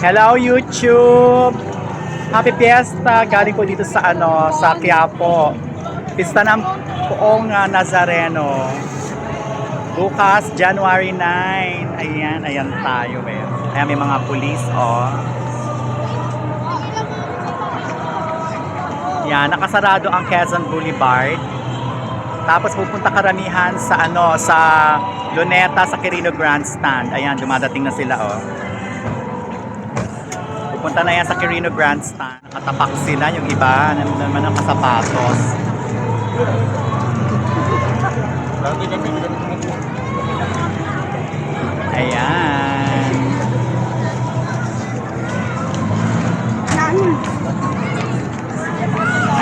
Hello YouTube! Happy Fiesta! Galing ko dito sa ano, sa Quiapo. Pista ng Poong Nazareno. Bukas, January 9. Ayan, ayan tayo eh. Ayan, may mga pulis, oh. Yan, nakasarado ang Quezon Boulevard. Tapos pupunta karamihan sa ano, sa Luneta, sa Quirino Grandstand. Ayan, dumadating na sila, oh. Pupunta na yan sa Quirino Grandstand. Nakatapak sila, yung iba, nandun naman ang kasapatos. Ayan.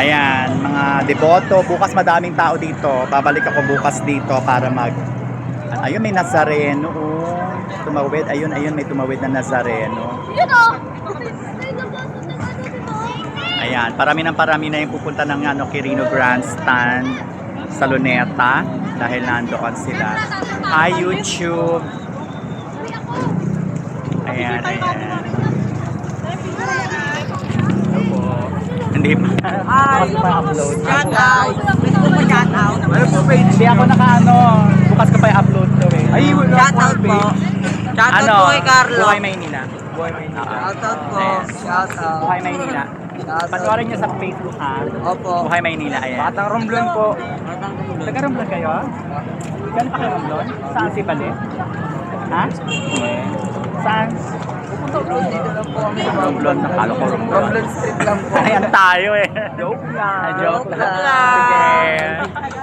Ayan, mga deboto. Bukas madaming tao dito. Babalik ako bukas dito para mag... Ayun, may Nazareno. Oh. Tumawid. Ayun, ayun, may tumawid na Nazareno. Yun o! Ayan, parami ng parami na yung pupunta ng ano, Quirino Grandstand sa Luneta dahil nandoon sila. Hi YouTube! Ayan, ayan. Hello po. Hindi pa. Bukas pa upload. Shout out! Shout out? Ano po page? Hindi ako naka-ano. Bukas ko pa i-upload to eh. Ay, Shout out po. Shout out Ano? po kay Carlo. Buhay Maynila. Buhay Maynila. Shout out po. Shout out. Buhay Maynila. Out. Panoorin niyo sa Facebook ha. Opo. Buhay Maynila. Ayan. Batang Romblon po. Taga Romblon kayo? Gano'n pa kayo Romblon? Saan si Bale? Ha? Saan? Dito lang po kami Romblon. Nakalo ko Romblon. Romblon Street lang po. Ayan tayo eh. Joke lang. Joke lang. Sige.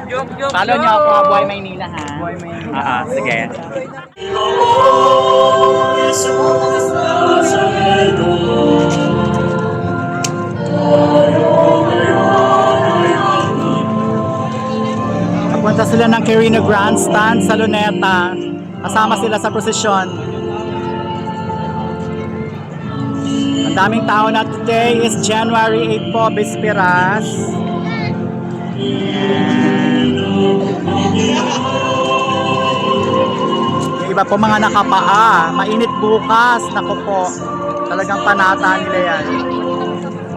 Joke, joke, Follow niyo ako, Buhay Maynila ha. Buhay Maynila. Ah, ah, sige. Nagpunta sila ng Quirino Grandstand sa Luneta. Kasama sila sa prosesyon. Ang daming tao na today is January 8 po, Bisperas. Yung iba po mga nakapaa, mainit bukas, nako po. Talagang panata nila yan.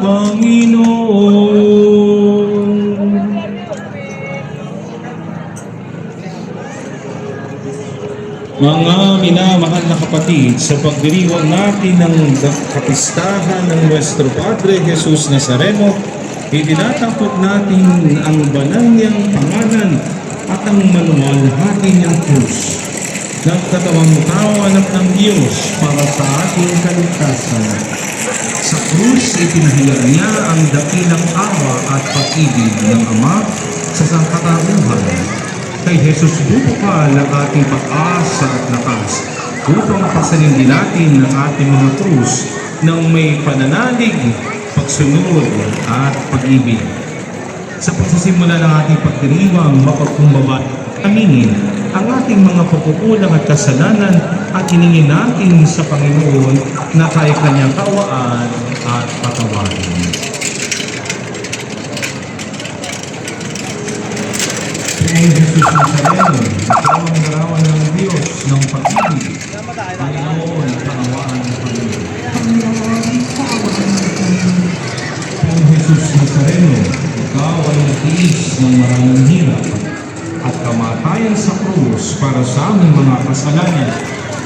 Panginoon. Mga minamahal na kapatid, sa pagdiriwang natin ng kapistahan ng Nuestro Padre Jesus Nazareno, itinatampok natin ang banal niyang pangalan at ang maluwalhati niyang krus. Nagkatawang tao anak ng Diyos para sa ating kaligtasan. Krus, ipinahayag niya ang dakilang awa at pag-ibig ng Ama sa sangkatauhan. Kay Jesus bubukal ang ating pag-asa at lakas upang pasalindi natin ang ating mga krus ng may pananalig, pagsunod at pag-ibig. Sa pagsisimula ng ating pagdiriwang, mapagkumbaba, aminin ang ating mga pagkukulang at kasalanan at hiningin natin sa Panginoon na kaya kanyang kawaan at patawarin. Panginoon Jesus Nazareno, ikaw ang larawan ng Diyos ng pag-ibig. Panginoon, panawaan ng Panginoon. Panginoon Jesus Nazareno, ikaw ay natiis ng maraming hirap kamatayan sa krus para sa aming mga kasalanan.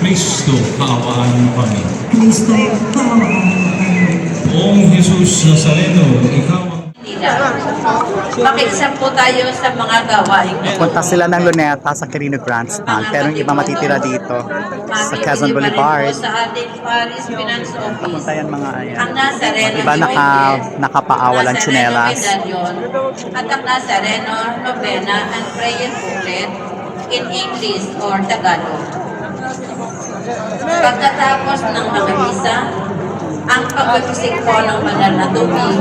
Kristo, kaawaan mo kami. Kristo, kaawaan mo kami. Poong Jesus Nazareno, ikaw ang Makiksap po tayo sa mga gawain. Punta sila ng Luneta sa Quirino Grandstand, pero yung iba matitira dito sa Quezon Boulevard. Sa ating Paris Finance Office. Punta yan mga ayan. Ang Nazareno Iba naka, nakapaawalan tsinelas. At ang Nazareno Novena and Prayer Booklet in English or Tagalog. Pagkatapos ng mga misa, ang pagpapisikpo ng banal na tubig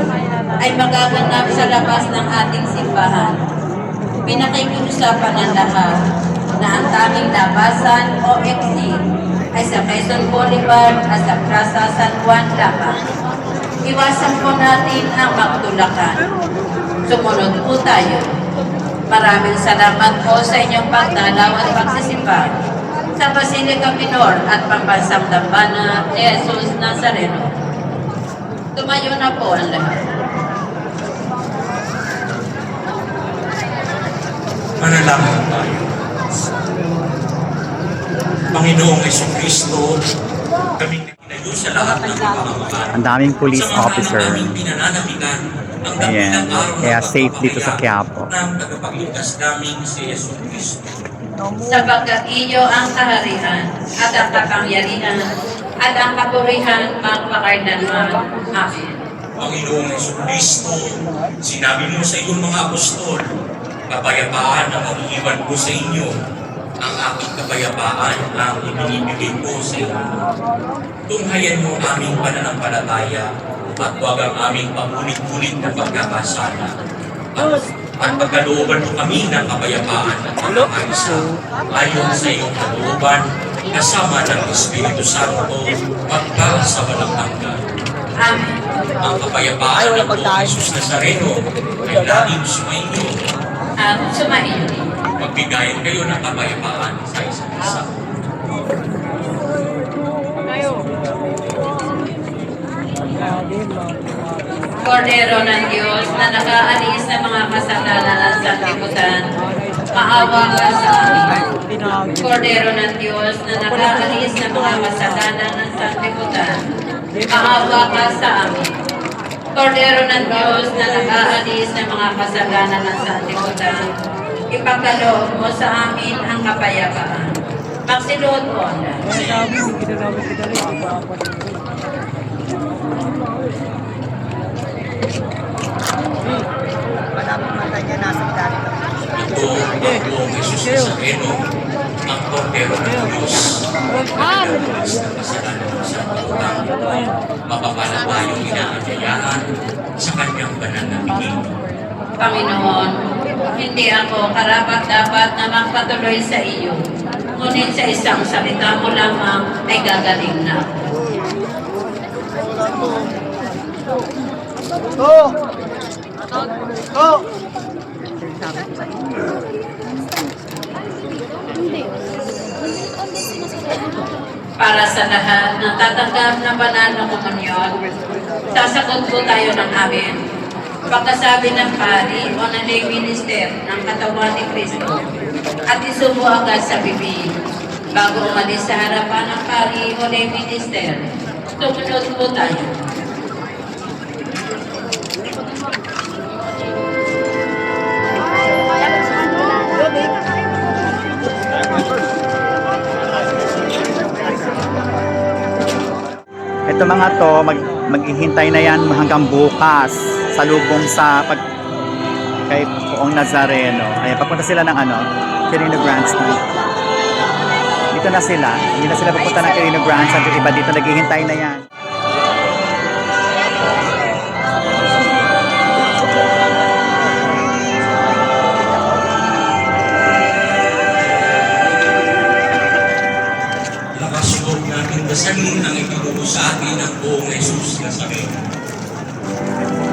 ay magaganap sa labas ng ating simbahan. Pinakikiusapan ng lahat na ang tanging labasan o exit ay sa Quezon Boulevard at sa Plaza San Juan lamang. Iwasan po natin ang magtulakan. Sumunod po tayo. Maraming salamat po sa inyong pagdalaw at pagsisimba sa Basilica Minor at Pambansang Dambana Jesus Nazareno. Tumayo na po ang lahat. Manalangin tayo. Panginoong Yeso Kristo, kaming nakinayo sa lahat ng kapamakan. Ang daming police Sa officer. pinananamigan, ang Ayan. Kaya safe dito sa Quiapo. ng tagapagligtas naming si Yeso Kristo. Sapagkat iyo ang kaharian at ang kapangyarihan at ang kapurihan magpakardanman. Amen. Panginoong Yeso Kristo, sinabi mo sa iyong mga apostol, kapayapaan ang iniiwan ko sa inyo, ang aking kapayapaan ang ibinibigay ko sa inyo. Tunghayan mo ang aming pananampalataya at huwag ang aming pamulit-ulit na pagkakasala. At, at pagkalooban mo kami ng kapayapaan at pagkakaisa ayon sa iyong kalooban kasama ng Espiritu Santo pagka sa walang hanggan. Amen. Ang kapayapaan ng Panginoong Jesus Nazareno ay laging sumainyo. At sumainyo. Magbigayan kayo ng kapayapaan sa isa't isa. Kordero ng Diyos na nakaalis ng mga kasalanan ng sanlibutan, maawa ka sa amin. Kordero ng Diyos na nakaalis ng mga kasalanan ng sanlibutan, maawa ka sa amin. Kordero ng Diyos na nakaalis ng mga kasalanan ng sanlibutan, ipagkaloob mo sa amin ang kapayapaan. Magsiluhod po ang lahat. Ito ang Panginoong Jesus Nazareno, ang kordero ng Diyos. Nagkakas ng kasalanan ng sanlibutan. Mapapala tayong inaanyayahan sa kanyang banal na bigay. Panginoon, hindi ako karapat dapat na magpatuloy sa iyo. Ngunit sa isang salita mo lamang ay gagaling na. ako. Para sa lahat ng tatanggap ng banal na komunyon, sasagot po tayo ng amin. Pagkasabi ng pari o ng lay minister ng katawan ni Kristo at isubo agad sa bibig bago umalis sa harapan ng pari o lay minister. Tumunod po tayo. Ito mga to, mag, maghihintay na yan hanggang bukas sa lubong sa pag kay Poong Nazareno. Ayan, papunta sila ng ano, Quirino Grandstand. Dito na sila. Hindi na sila papunta ng Quirino Grandstand. Yung iba dito naghihintay na yan. Itinuro sa atin ng buong Jesus Nazareno.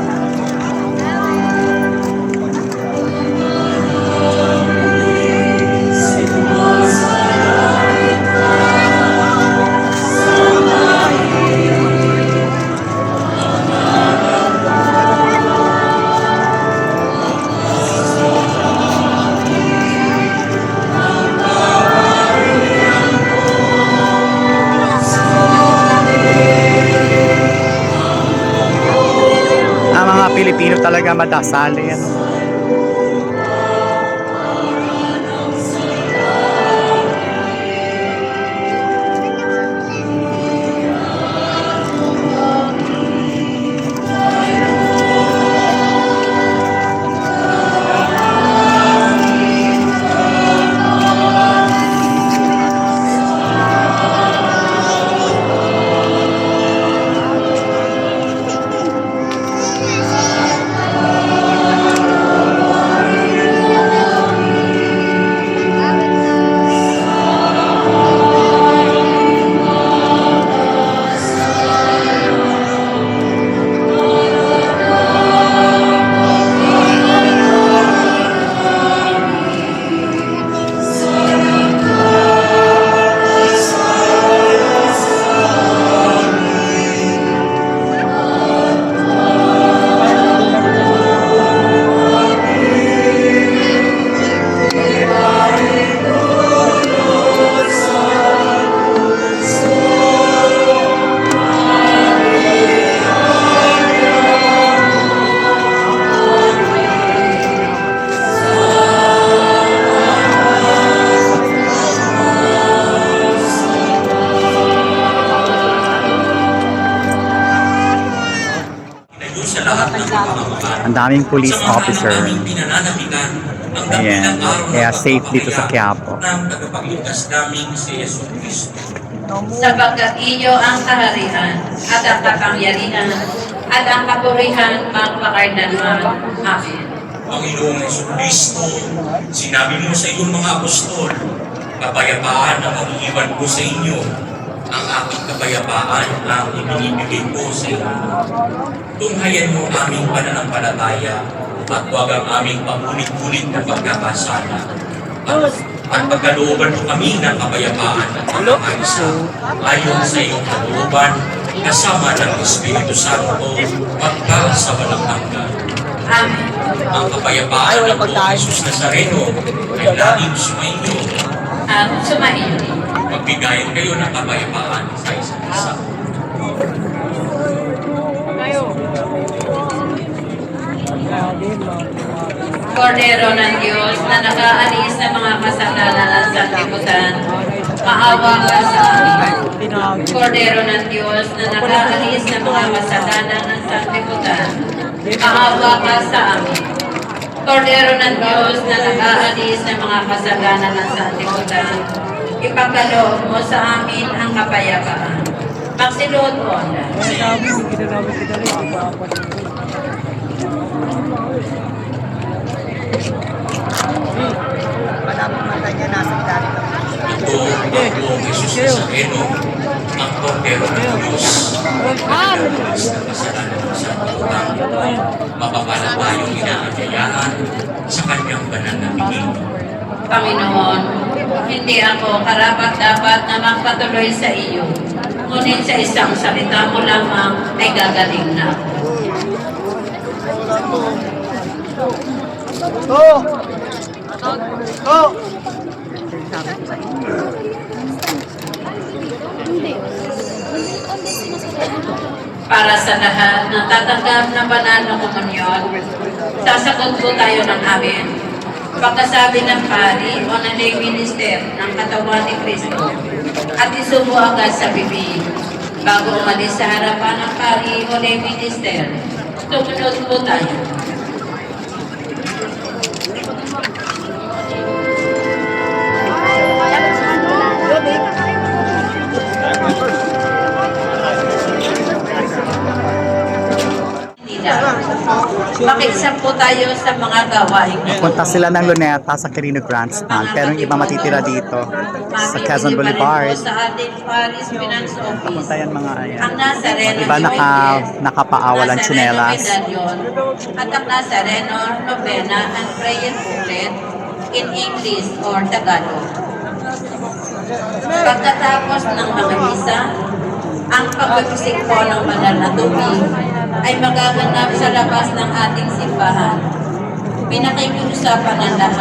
Talaga madasalin. ng daming police officer. Ayan. Kaya safe dito sa Quiapo. Sapagkat iyo ang kaharian at ang kapangyarihan at ang kapurihan magpakardanman. Amen. Panginoong Yeso Cristo, sinabi mo sa iyong mga apostol, kapayapaan ang mag-iwan ko sa inyo, ang aking kapayapaan ang ibinibigay ko sa inyo. Tunghayan mo aming pananampalataya at huwag ang aming pangulit-ulit na pagkakasala. At, at pagkalooban mo kami ng kapayapaan at pagkakaisa ayon sa iyong kalooban kasama ng Espiritu Santo pagka sa walang hanggan. Amen. Ang kapayapaan ng Panginoong Jesus Nazareno ay laging sumainyo. At sumahin. Magbigayan kayo ng kapayapaan sa isa't isa. Kordero ng Diyos na nakaalis ng mga kasalanan ng sanlibutan, maawa ka sa amin. Kordero ng Diyos na nakaalis ng mga kasalanan ng sanlibutan, maawa ka sa amin. Kordero ng Diyos na nakaalis ng mga kasalanan ng sanlibutan, ipagkaloob mo sa amin ang kapayapaan. Magsiluhod po ang lahat. Ito ang Panginoong Jesus Nazareno, ang Kordero ng Diyos. Nagkakalis ng kasalanan ng sanlibutan. Mapapalatayong inaanyayaan sa kanyang banal na bigay. Panginoon, hindi ako karapat dapat na magpatuloy sa iyo. Ngunit sa isang salita mo lamang ay gagaling na ako. Para sa lahat ng tatanggap ng banal na komunyon, sasagot po tayo ng amin. Pagkasabi ng pari o ng lay minister ng katawan ni Kristo at isubo agad sa bibig. Bago umalis sa harapan ng pari o lay minister, sumunod po tayo. Makiisa po tayo sa mga gawain. Punta sila ng Luneta sa Quirino Grandstand. Pero yung iba matitira dito sa Quezon Boulevard. Sa ating Paris Finance Office. Punta yan mga ayan. Ang Nazareno Iba naka, nakapaawalan tsinelas. At ang Nazareno Novena and Prayer Booklet in English or Tagalog. Pagkatapos ng mga misa, ang pagbibisik po ng banal na tubig ay magaganap sa labas ng ating simbahan. Pinakikiusapan ng lahat